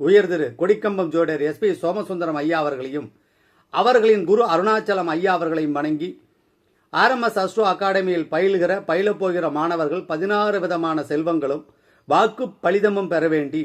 உயர் திரு கொடிக்கம்பம் ஜோடர் எஸ்பி சோமசுந்தரம் ஐயா அவர்களையும் அவர்களின் குரு அருணாச்சலம் ஐயா அவர்களையும் வணங்கி ஆர்எம்எஸ் அஸ்ட்ரோ அகாடமியில் பயிலுகிற பயிலப்போகிற மாணவர்கள் பதினாறு விதமான செல்வங்களும் வாக்கு பலிதமும் பெற வேண்டி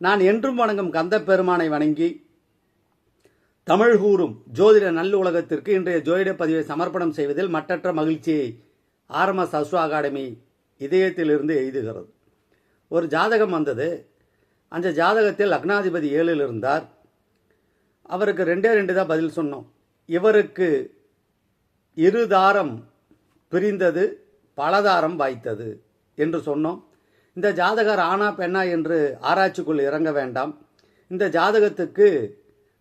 நான் என்றும் வணங்கும் கந்த பெருமானை வணங்கி தமிழ் கூறும் ஜோதிட நல்லுலகத்திற்கு இன்றைய ஜோதிட பதிவை சமர்ப்பணம் செய்வதில் மற்றற்ற மகிழ்ச்சியை ஆர்எம்எஸ் அஸ்ட்ரோ அகாடமி இதயத்திலிருந்து எய்துகிறது. ஒரு ஜாதகம் வந்தது. அந்த ஜாதகத்தில் லக்னாதிபதி ஏழில் இருந்தார். அவருக்கு ரெண்டே ரெண்டு தான் பதில் சொன்னோம். இவருக்கு இருதாரம் பிரிந்தது பலதாரம் வாய்த்தது என்று சொன்னோம். இந்த ஜாதகர் ஆனா பெண்ணா என்று ஆராய்ச்சிக்குள் இறங்க வேண்டாம். இந்த ஜாதகத்துக்கு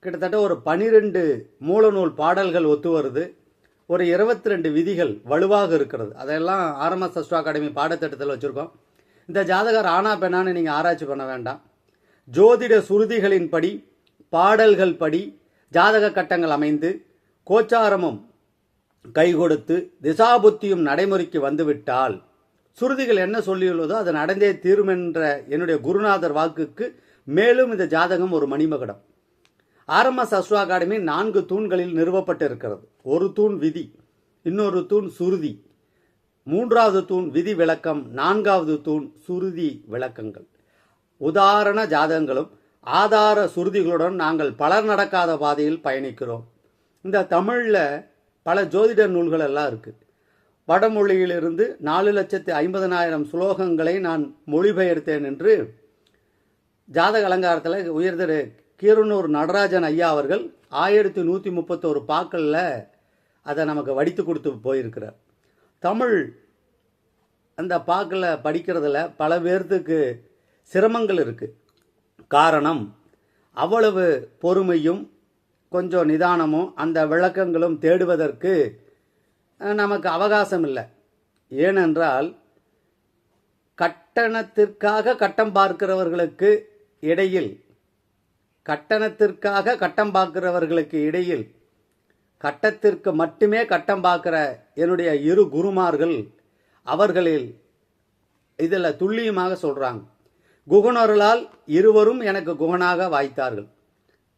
கிட்டத்தட்ட ஒரு பனிரெண்டு மூலநூல் பாடல்கள் ஒத்து வருது. ஒரு இருபத்தி ரெண்டு விதிகள் வலுவாக இருக்கிறது. அதெல்லாம் ஆர்எம்எஸ் அஸ்ட்ரோ அகாடமி பாடத்திட்டத்தில் வச்சுருக்கோம். இந்த ஜாதகர் ஆனா பெண்ணான்னு நீங்கள் ஆராய்ச்சி பண்ண வேண்டாம். ஜோதிட சுருதிகளின்படி பாடல்கள் படி ஜாதக கட்டங்கள் அமைந்து கோச்சாரமும் கை கொடுத்து திசாபுத்தியும் நடைமுறைக்கு வந்துவிட்டால் சுருதிகள் என்ன சொல்லியுள்ளதோ அது நடந்தே தீரும் என்ற என்னுடைய குருநாதர் வாக்குக்கு மேலும் இந்த ஜாதகம் ஒரு மணிமகடம். ஆர்எம்எஸ் அஸ்வா அகாடமி நான்கு தூண்களில் நிறுவப்பட்டு இருக்கிறது ஒரு தூண் விதி இன்னொரு தூண் சுருதி. மூன்றாவது தூண் விதி விளக்கம் நான்காவது தூண் சுருதி விளக்கங்கள். உதாரண ஜாதகங்களும் ஆதார சுருதிகளுடன் நாங்கள் பலர் நடக்காத பாதையில் பயணிக்கிறோம். இந்த தமிழில் பல ஜோதிட நூல்கள் எல்லாம் இருக்குது வடமொழியிலிருந்து நாலு லட்சத்து ஐம்பதனாயிரம் சுலோகங்களை நான் மொழிபெயர்த்தேன் என்று ஜாதக அலங்காரத்தில் உயர்திரு கீரனூர் நடராஜன் ஐயா அவர்கள் ஆயிரத்தி நூற்றி முப்பத்தோரு பாக்களில் அதை நமக்கு வடித்து கொடுத்து போயிருக்கிறார். தமிழ் அந்த பாக்கில் படிக்கிறதுல பல பேர்த்துக்கு சிரமங்கள் இருக்குது காரணம் அவ்வளவு பொறுமையும் கொஞ்சம் நிதானமும் அந்த விளக்கங்களும் தேடுவதற்கு நமக்கு அவகாசம் இல்லை ஏனென்றால் கட்டணத்திற்காக கட்டம் பார்க்கிறவர்களுக்கு இடையில் கட்டணத்திற்காக கட்டம் பார்க்கிறவர்களுக்கு இடையில் கட்டத்திற்கு மட்டுமே கட்டம் பார்க்கிற என்னுடைய இரு குருமார்கள் அவர்களில் இதில் துல்லியமாக சொல்கிறாங்க குகனொருளால் இருவரும் எனக்கு குகனாக வாய்த்தார்கள்.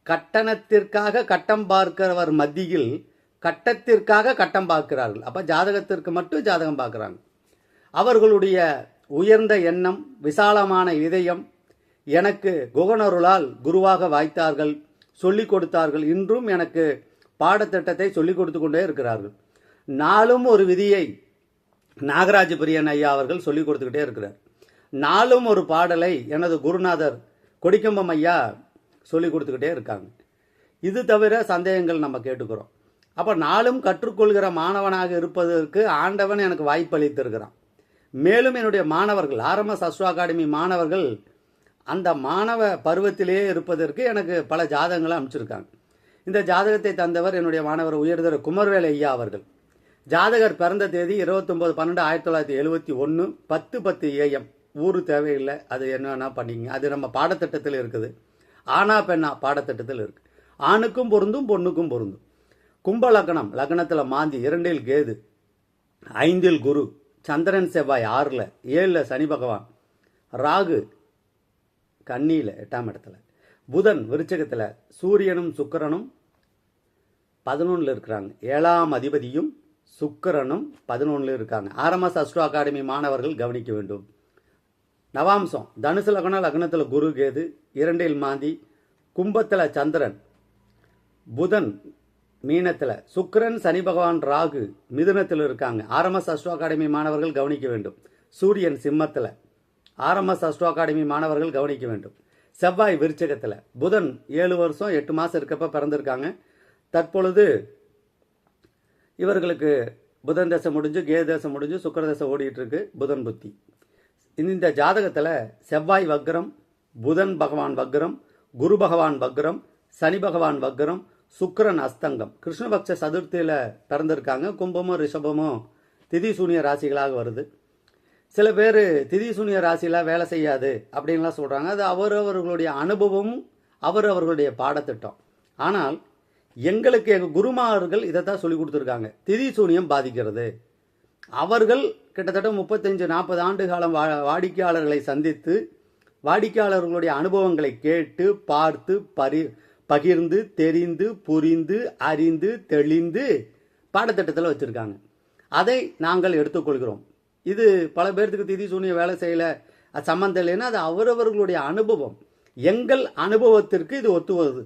கட்டணத்திற்காக கட்டம் பார்க்கிறவர் மத்தியில் கட்டத்திற்காக கட்டம் பார்க்கிறார்கள். அப்போ ஜாதகத்திற்கு மட்டும் ஜாதகம் பார்க்குறாங்க. அவர்களுடைய உயர்ந்த எண்ணம் விசாலமான இதயம் எனக்கு குகனருளால் குருவாக வாய்த்தார்கள் சொல்லிக் கொடுத்தார்கள். இன்றும் எனக்கு பாடத்திட்டத்தை சொல்லிக் கொடுத்து கொண்டே இருக்கிறார்கள். நாளும் ஒரு விதியை நாகராஜ பிரியன் ஐயா அவர்கள் சொல்லிக் கொடுத்துக்கிட்டே இருக்கிறார். நாளும் ஒரு பாடலை எனது குருநாதர் கொடிக்கம்பம் ஐயா சொல்லி கொடுத்துக்கிட்டே இருக்காங்க. இது தவிர சந்தேகங்கள் நம்ம கேட்டுக்கிறோம். அப்போ நாளும் கற்றுக்கொள்கிற மாணவனாக இருப்பதற்கு ஆண்டவன் எனக்கு வாய்ப்பு அளித்திருக்கிறான் மேலும் என்னுடைய மாணவர்கள் ஆர்எம்எஸ் அஸ்ட்ரோ அகாடமி மாணவர்கள் அந்த மாணவ பருவத்திலேயே இருப்பதற்கு எனக்கு பல ஜாதகங்களை அனுப்பிச்சிருக்காங்க. இந்த ஜாதகத்தை தந்தவர் என்னுடைய மாணவர் உயர்தர குமர்வேல ஐயா அவர்கள். ஜாதகர் பிறந்த தேதி இருபத்தொம்போது பன்னெண்டு ஆயிரத்தி தொள்ளாயிரத்தி எழுபத்தி ஒன்று பத்து பத்து ஏஎம் ஊர் தேவையில்லை அது என்னன்னா பண்ணிங்க. அது நம்ம பாடத்திட்டத்தில் இருக்குது. ஆனா பெண்ணா பாடத்திட்டத்தில் இருக்குது ஆணுக்கும் பொருந்தும் பொண்ணுக்கும் பொருந்தும். கும்ப லக்னம் லக்னத்தில் மாந்தி இரண்டில் கேது ஐந்தில் குரு சந்திரன் செவ்வாய் ஆறில் ஏழில் சனி பகவான் ராகு கன்னியில் எட்டாம் இடத்துல புதன் விருச்சகத்தில் சூரியனும் சுக்கிரனும் பதினொன்றில் இருக்கிறாங்க. ஏழாம் அதிபதியும் சுக்கிரனும் பதினொன்றில் இருக்காங்க. ஆர்எம்எஸ் அஸ்ட்ரோ அகாடமி மாணவர்கள் கவனிக்க வேண்டும். நவாம்சம். தனுசு லக்ன லக்னத்தில் குரு கேது இரண்டில் மாந்தி கும்பத்தில் சந்திரன் புதன் மீனத்தில் சுக்கரன் சனி பகவான் ராகு மிதுனத்தில் இருக்காங்க. ஆர்எம்எஸ் அஸ்ட்ரோ அகாடமி மாணவர்கள் கவனிக்க வேண்டும். சூரியன் சிம்மத்தில். ஆர்எம்எஸ் அஸ்ட்ரோ அகாடமி மாணவர்கள் கவனிக்க வேண்டும். செவ்வாய் விருச்சகத்தில். புதன் ஏழு வருஷம் எட்டு மாதம் இருக்கப்ப பிறந்திருக்காங்க. தற்பொழுது இவர்களுக்கு புதன் தசை முடிஞ்சு கே தசை முடிஞ்சு சுக்கர தசை ஓடிட்டு இருக்கு புதன் புத்தி. இந்த ஜாதகத்தில் செவ்வாய் வக்ரம் புதன் பகவான் வக்ரம் குரு பகவான் வக்ரம் சனி பகவான் வக்ரம் சுக்கரன் அஸ்தங்கம். கிருஷ்ணபக்ஷ சதுர்த்தியில் பிறந்திருக்காங்க. கும்பமும் ரிஷபமும் திதி சூனிய ராசிகளாக வருது. சில பேர் திதி சூனிய ராசியில் வேலை செய்யாது அப்படின்லாம் சொல்கிறாங்க அது அவரவர்களுடைய அனுபவமும் அவரவர்களுடைய பாடத்திட்டம். ஆனால் எங்களுக்கு எங்கள் குருமார்கள் இதை தான் சொல்லி கொடுத்துருக்காங்க. திதி சூனியம் பாதிக்கிறது. அவர்கள் கிட்டத்தட்ட முப்பத்தஞ்சு நாற்பது ஆண்டு காலம் வா வாடிக்கையாளர்களை சந்தித்து வாடிக்கையாளர்களுடைய அனுபவங்களை கேட்டு பார்த்து பரி பகிர்ந்து தெரிந்து புரிந்து அறிந்து தெளிந்து பாடத்திட்டத்தில் வச்சுருக்காங்க. அதை நாங்கள் எடுத்துக்கொள்கிறோம். இது பல பேர்த்துக்கு திதி சூனிய வேலை செய்யல. அது சம்மந்தம் இல்லைன்னா அது அவரவர்களுடைய அனுபவம். எங்கள் அனுபவத்திற்கு இது ஒத்து வருது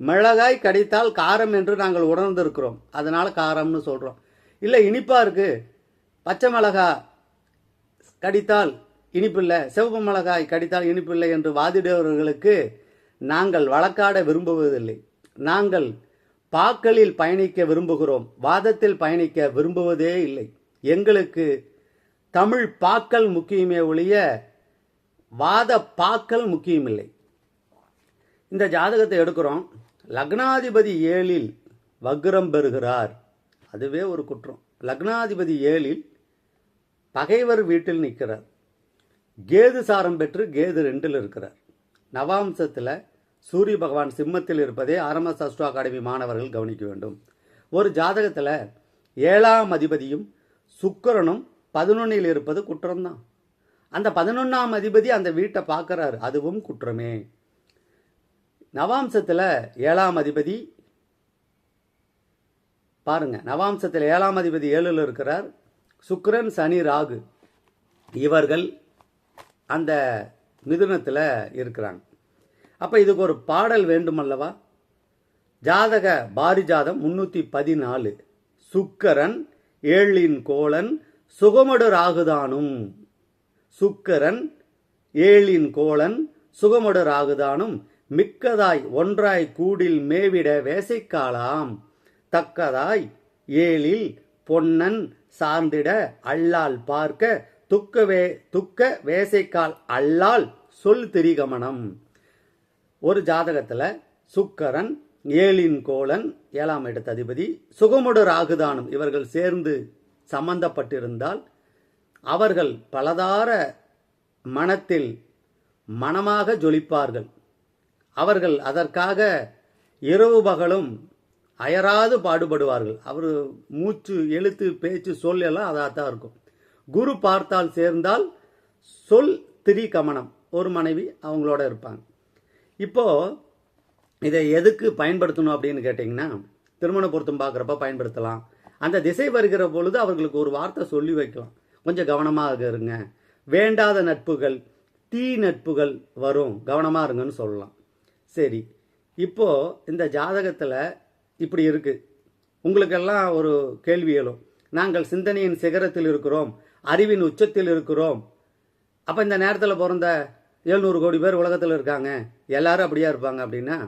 மிளகாய் கடித்தால் காரம் என்று நாங்கள் உணர்ந்திருக்கிறோம். அதனால் காரம்னு சொல்கிறோம் இல்லை இனிப்பாக இருக்குது பச்சை மிளகா கடித்தால் இனிப்பில்லை சிவப்பு மிளகாய் கடித்தால் இனிப்பில்லை என்று வாதிடுபவர்களுக்கு நாங்கள் வழக்காட விரும்புவதில்லை. நாங்கள் பாக்களில் பயணிக்க விரும்புகிறோம் வாதத்தில் பயணிக்க விரும்புவதே இல்லை. எங்களுக்கு தமிழ் பாக்கள் முக்கியமே ஒழிய வாத பாக்கள் முக்கியமில்லை. இந்த ஜாதகத்தை எடுக்கிறோம். லக்னாதிபதி ஏழில் வக்ரம் பெறுகிறார். அதுவே ஒரு குற்றம். லக்னாதிபதி ஏழில் பகைவர் வீட்டில் நிற்கிறார். கேது சாரம் பெற்று கேது ரெண்டில் இருக்கிறார். நவாம்சத்தில் சூரிய பகவான் சிம்மத்தில் இருப்பதை ஆர்எம்எஸ் அஸ்ட்ரோ அகாடமி மாணவர்கள் கவனிக்க வேண்டும். ஒரு ஜாதகத்தில் ஏழாம் அதிபதியும் சுக்கரனும் பதினொன்னில் இருப்பது குற்றம்தான். அந்த பதினொன்றாம் அதிபதி அந்த வீட்டை பார்க்குறாரு. அதுவும் குற்றமே. நவாம்சத்தில் ஏழாம் அதிபதி பாருங்க நவாம்சத்தில் ஏழாம் அதிபதி ஏழில் இருக்கிறார். சுக்கரன் சனி ராகு இவர்கள் அந்த மிதுனத்தில் இருக்கிறாங்க. அப்போ இதுக்கு ஒரு பாடல் வேண்டுமல்லவா? ஜாதக பாரிஜாதம் முன்னூற்றி பதினாலு. சுக்கரன் ஏழின் கோளன் சுகமடு ராகுதானும். சுக்கரன் ஏழின் கோளன் சுகமடு ராகுதானும். மிக்கதாய் ஒன்றாய் கூடில் மேவிட வேசைக்காலாம் தக்கதாய் ஏழில் பொன்னன் சார்ந்திட அல்லால் பார்க்க துக்கவே துக்க வேசைக்கால் அல்லால் சொல் திரிகமனம். ஒரு ஜாதகத்தில் சுக்கரன் ஏழின் கோலன் ஏழாம் இடத்த அதிபதி சுகமுடு ராகுதானம் இவர்கள் சேர்ந்து சம்பந்தப்பட்டிருந்தால் அவர்கள் பலதார மனத்தில் மனமாக ஜொலிப்பார்கள். அவர்கள் அதற்காக இரவு பகலும் அயராது பாடுபடுவார்கள். அவர் மூச்சு எழுத்து பேச்சு சொல் எல்லாம் அதாக தான் இருக்கும். குரு பார்த்தால் சேர்ந்தால் சொல் திரி கமனம் ஒரு மனைவி அவங்களோட இருப்பாங்க. இப்போ இதை எதுக்கு பயன்படுத்தணும் அப்படின்னு கேட்டிங்கன்னா திருமண பொருத்தம் பார்க்குறப்ப பயன்படுத்தலாம். அந்த திசை வருகிற பொழுது அவர்களுக்கு ஒரு வார்த்தை சொல்லி வைக்கலாம். கொஞ்சம் கவனமாக இருங்க. வேண்டாத நட்புகள் தீ நட்புகள் வரும். கவனமாக இருங்கன்னு சொல்லலாம். சரி. இப்போது இந்த ஜாதகத்தில் இப்படி இருக்குது உங்களுக்கெல்லாம் ஒரு கேள்வி எழும். நாங்கள் சிந்தனையின் சிகரத்தில் இருக்கிறோம். அறிவின் உச்சத்தில் இருக்கிறோம். அப்போ இந்த நேரத்தில் பிறந்த எழுநூறு கோடி பேர் உலகத்தில் இருக்காங்க. எல்லாரும் அப்படியா இருப்பாங்க அப்படின்னா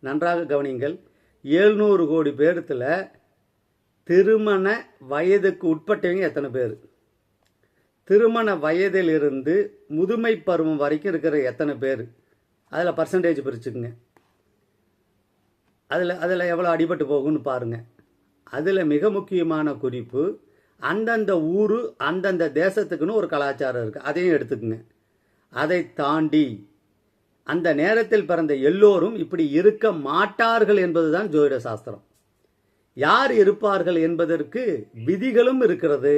நன்றாக கவனிங்கள் எழுநூறு கோடி பேர்த்தில் திருமண வயதுக்கு உட்பட்டவங்க எத்தனை பேர்? திருமண வயதிலிருந்து முதுமை பருவம் வரைக்கும் இருக்கிற எத்தனை பேர்? அதில் பர்சன்டேஜ் பிரிச்சுக்குங்க. அதில் அதில் எவ்வளோ அடிபட்டு போகும்னு பாருங்கள் அதில் மிக முக்கியமான குறிப்பு அந்தந்த ஊர் அந்தந்த தேசத்துக்குன்னு ஒரு கலாச்சாரம் இருக்குது அதையும் எடுத்துக்குங்க. அதை தாண்டி அந்த நேரத்தில் பிறந்த எல்லோரும் இப்படி இருக்க மாட்டார்கள் என்பதுதான் ஜோதிட சாஸ்திரம். யார் இருப்பார்கள் என்பதற்கு விதிகளும் இருக்கிறது.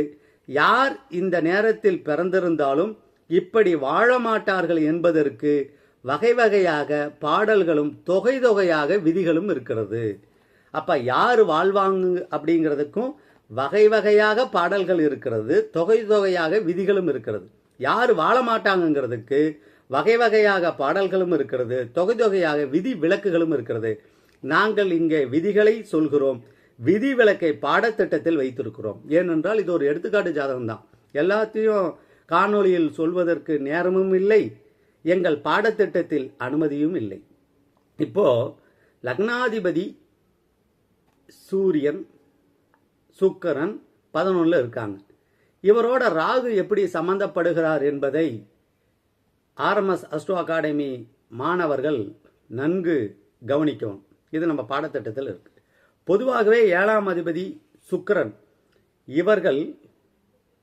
யார் இந்த நேரத்தில் பிறந்திருந்தாலும் இப்படி வாழ மாட்டார்கள் என்பதற்கு வகை வகையாக பாடல்களும் தொகை தொகையாக விதிகளும் இருக்கிறது. அப்ப யார் வாழ்வாங்க அப்படிங்கிறதுக்கும் வகை வகையாக பாடல்கள் இருக்கிறது தொகை தொகையாக விதிகளும் இருக்கிறது. யார் வாழ மாட்டாங்கங்கிறதுக்கு வகை வகையாக பாடல்களும் இருக்கிறது தொகை தொகையாக விதி விளக்குகளும் இருக்கிறது. நாங்கள் இங்கே விதிகளை சொல்கிறோம். விதி விளக்கை பாடத்திட்டத்தில் வைத்திருக்கிறோம். ஏனென்றால் இது ஒரு எடுத்துக்காட்டு ஜாதகம் தான் எல்லாத்தையும் காணொளியில் சொல்வதற்கு நேரமும் இல்லை எங்கள் பாடத்திட்டத்தில் அனுமதியும் இல்லை. இப்போ லக்னாதிபதி சூரியன் சுக்கரன் பதினொன்றில் இருக்காங்க. இவரோட ராகு எப்படி சம்பந்தப்படுகிறார் என்பதை ஆர்எம்எஸ் அஸ்ட்ரோ அகாடமி மாணவர்கள் நன்கு கவனிக்கவும் இது நம்ம பாடத்திட்டத்தில் இருக்கு. பொதுவாகவே ஏழாம் அதிபதி சுக்கிரன் இவர்கள்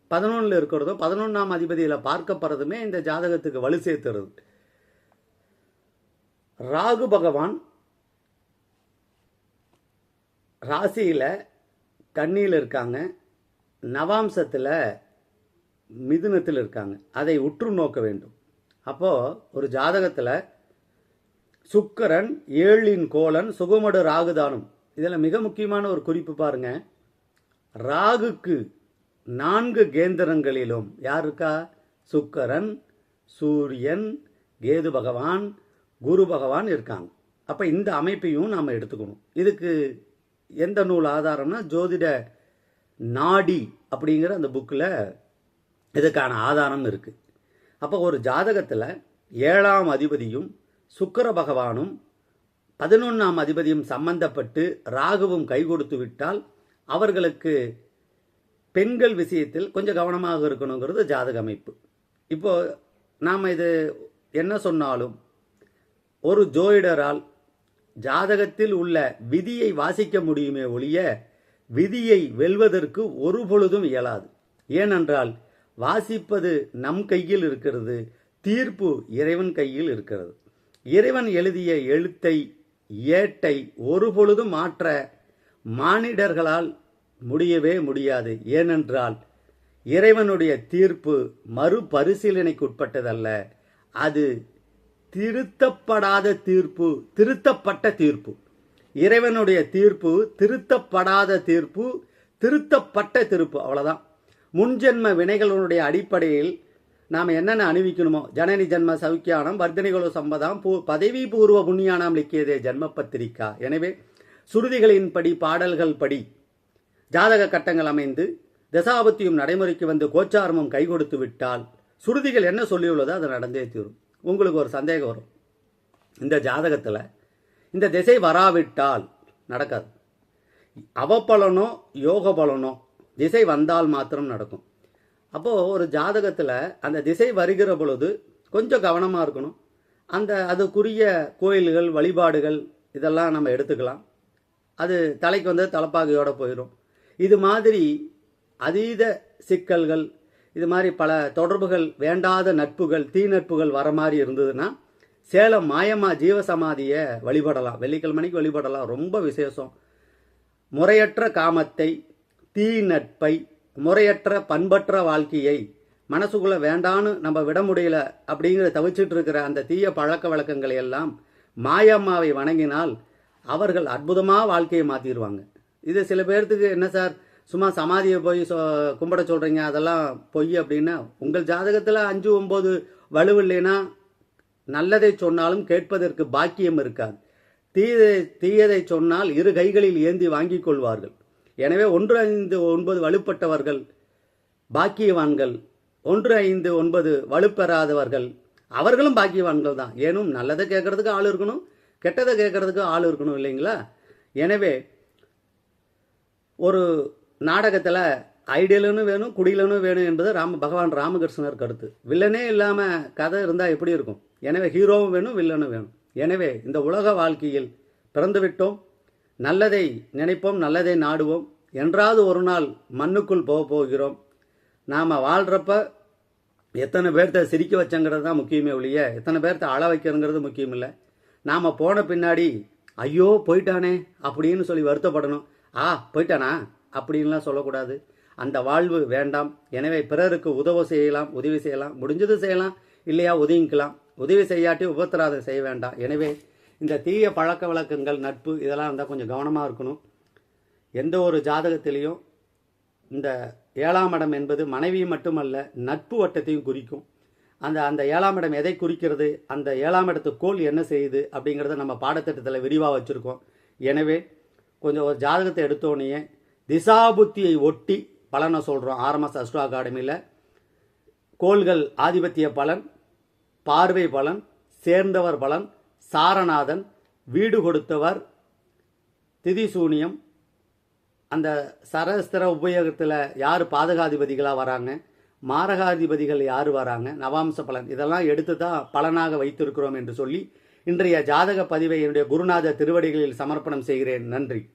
பதினொன்றில் இருக்கிறதும் பதினொன்றாம் அதிபதியில் பார்க்கப்படுறதுமே இந்த ஜாதகத்துக்கு வலு சேர்த்துறது. ராகு பகவான் ராசியில் கன்னியில் இருக்காங்க. நவாம்சத்தில் மிதுனத்தில் இருக்காங்க. அதை உற்று நோக்க வேண்டும். அப்போது ஒரு ஜாதகத்தில் சுக்கரன் ஏழின் கோலன் சுகமடு ராகுதானம். இதில் மிக முக்கியமான ஒரு குறிப்பு பாருங்க. ராகுக்கு நான்கு கேந்திரங்களிலும் யார் இருக்கா? சுக்கரன் சூரியன் கேது பகவான் குரு பகவான் இருக்காங்க. அப்போ இந்த அமைப்பையும் நாம் எடுத்துக்கணும். இதுக்கு எந்த நூல் ஆதாரம்னா ஜோதிட நாடி அப்படிங்கிற அந்த புக்கில் இதுக்கான ஆதாரம் இருக்குது அப்போ ஒரு ஜாதகத்தில் ஏழாம் அதிபதியும் சுக்கர பகவானும் பதினொன்றாம் அதிபதியும் சம்பந்தப்பட்டு ராகுவும் கை கொடுத்து விட்டால் அவர்களுக்கு பெண்கள் விஷயத்தில் கொஞ்சம் கவனமாக இருக்கணுங்கிறது ஜாதக அமைப்பு. இப்போது நாம் இது என்ன சொன்னாலும் ஒரு ஜோயிடரால் ஜாதகத்தில் உள்ள விதியை வாசிக்க முடியுமே ஒழிய விதியை வெல்வதற்கு ஒரு பொழுதும் இயலாது. ஏனென்றால் வாசிப்பது நம் கையில் இருக்கிறது தீர்ப்பு இறைவன் கையில் இருக்கிறது. இறைவன் எழுதிய எழுத்தை ஏட்டை ஒரு பொழுதும் மாற்ற மானிடர்களால் முடியவே முடியாது. ஏனென்றால் இறைவனுடைய தீர்ப்பு மறுபரிசீலனைக்கு உட்பட்டதல்ல அது திருத்தப்படாத தீர்ப்பு திருத்தப்பட்ட தீர்ப்பு. இறைவனுடைய தீர்ப்பு திருத்தப்படாத தீர்ப்பு திருத்தப்பட்ட தீர்ப்பு. அவ்வளோதான் முன்ஜென்ம வினைகளுடைய அடிப்படையில் நாம் என்னென்ன அணிவிக்கணுமோ ஜனனி ஜென்ம சவுக்கியானம் வர்த்தனைகளோ சம்பதம் பூ பதவி பூர்வ புண்ணியானம் லிக்கியதே ஜென்ம பத்திரிக்கா. எனவே சுருதிகளின்படி பாடல்கள் படி ஜாதக கட்டங்கள் அமைந்து தசாபத்தியும் நடைமுறைக்கு வந்து கோச்சாரமும் கை கொடுத்து விட்டால் சுருதிகள் என்ன சொல்லியுள்ளதோ அது நடந்தே தீரும். உங்களுக்கு ஒரு சந்தேகம் வரும். இந்த ஜாதகத்தில் இந்த திசை வராவிட்டால் நடக்காது. அவப்பலனோ யோக பலனோ திசை வந்தால் மாத்திரம் நடக்கும். அப்போது ஒரு ஜாதகத்தில் அந்த திசை வருகிற பொழுது கொஞ்சம் கவனமாக இருக்கணும். அந்த அதுக்குரிய கோயில்கள் வழிபாடுகள் இதெல்லாம் நம்ம எடுத்துக்கலாம். அது தலைக்கு வந்து தலைப்பாகையோடு போயிடும் இது மாதிரி அதீத சிக்கல்கள் இது மாதிரி பல தொடர்புகள் வேண்டாத நட்புகள் தீ நட்புகள் வர மாதிரி இருந்ததுன்னா சேலம் மாயம்மா ஜீவசமாதியை வழிபடலாம். வெள்ளிக்கிழமைக்கு வழிபடலாம். ரொம்ப விசேஷம். முறையற்ற காமத்தை தீ நட்பை முறையற்ற பண்பற்ற வாழ்க்கையை மனசுக்குள்ள வேண்டான்னு நம்ம விட முடியல அப்படிங்கிற தவிச்சிட்டு இருக்கிற அந்த தீய பழக்க வழக்கங்களை எல்லாம் மாயம்மாவை வணங்கினால் அவர்கள் அற்புதமாக வாழ்க்கையை மாற்றிடுவாங்க இது சில பேர்த்துக்கு என்ன சார் சும்மா சமாதியை போய் சொ கும்பிட சொல்கிறீங்க அதெல்லாம் பொய் அப்படின்னா உங்கள் ஜாதகத்தில் அஞ்சு ஒம்பது வலுவில்லைன்னா நல்லதை சொன்னாலும் கேட்பதற்கு பாக்கியம் இருக்காது. தீயதை தீயதை சொன்னால் இரு கைகளில் ஏந்தி வாங்கிக் கொள்வார்கள். எனவே ஒன்று ஐந்து ஒன்பது வலுப்பட்டவர்கள் பாக்கியவான்கள். ஒன்று ஐந்து ஒன்பது வலுப்பெறாதவர்கள். அவர்களும் பாக்கியவான்கள் தான். ஏனும் நல்லதை கேட்கறதுக்கு ஆள் இருக்கணும் கெட்டதை கேட்கறதுக்கு ஆள் இருக்கணும் இல்லைங்களா? எனவே ஒரு நாடகத்தில் ஐடியலுன்னு வேணும் குடியிலனும் வேணும் என்பது ராம பகவான் ராமகிருஷ்ணர் கருத்து. வில்லனே இல்லாமல் கதை இருந்தால் எப்படி இருக்கும்? எனவே ஹீரோவும் வேணும் வில்லனும் வேணும். எனவே இந்த உலக வாழ்க்கையில் பிறந்துவிட்டோம் நல்லதை நினைப்போம் நல்லதை நாடுவோம். என்றாவது ஒரு நாள் மண்ணுக்குள் போக போகிறோம். நாம் வாழ்கிறப்ப எத்தனை பேர்த்த சிரிக்க வச்சங்கிறது தான் முக்கியமே ஒழிய எத்தனை பேர்த்த அழ வைக்கிறங்கிறது முக்கியம் இல்லை நாம் போன பின்னாடி ஐயோ போயிட்டானே அப்படின்னு சொல்லி வருத்தப்படணும். ஆ போயிட்டானா? அப்படின்லாம் சொல்லக்கூடாது. அந்த வாழ்வு வேண்டாம். எனவே பிறருக்கு உதவ செய்யலாம் உதவி செய்யலாம். முடிஞ்சது செய்யலாம் இல்லையா ஒதுங்கிக்கலாம். உதவி செய்யாட்டி உபத்திராதம் செய்ய வேண்டாம். எனவே இந்த தீய பழக்க வழக்கங்கள் நட்பு இதெல்லாம் இருந்தால் கொஞ்சம் கவனமாக இருக்கணும். எந்த ஒரு ஜாதகத்திலையும் இந்த ஏழாம் இடம் என்பது மனைவி மட்டுமல்ல நட்பு வட்டத்தையும் குறிக்கும். அந்த அந்த ஏழாம் இடம் எதை குறிக்கிறது? அந்த ஏழாம் இடத்து கோல் என்ன செய்யுது? அப்படிங்கிறத நம்ம பாடத்திட்டத்தில் விரிவாக வச்சுருக்கோம். எனவே கொஞ்சம் ஒரு ஜாதகத்தை எடுத்தோடனே திசாபுத்தியை ஒட்டி பலனை சொல்கிறோம் ஆர்எம்எஸ் அஸ்ட்ரோ அகாடமியில். கோள்கள் ஆதிபத்திய பலன் பார்வை பலன் சேர்ந்தவர் பலன் சாரநாதன் வீடு கொடுத்தவர் திதிசூனியம் அந்த சரஸ்திர உபயோகத்தில் யார் பாதகாதிபதிகளாக வராங்க? மாரகாதிபதிகள் யார் வராங்க? நவாம்ச பலன். இதெல்லாம் எடுத்து தான் பலனாக வைத்திருக்கிறோம் என்று சொல்லி இன்றைய ஜாதக பதிவை என்னுடைய குருநாத திருவடிகளில் சமர்ப்பணம் செய்கிறேன். நன்றி.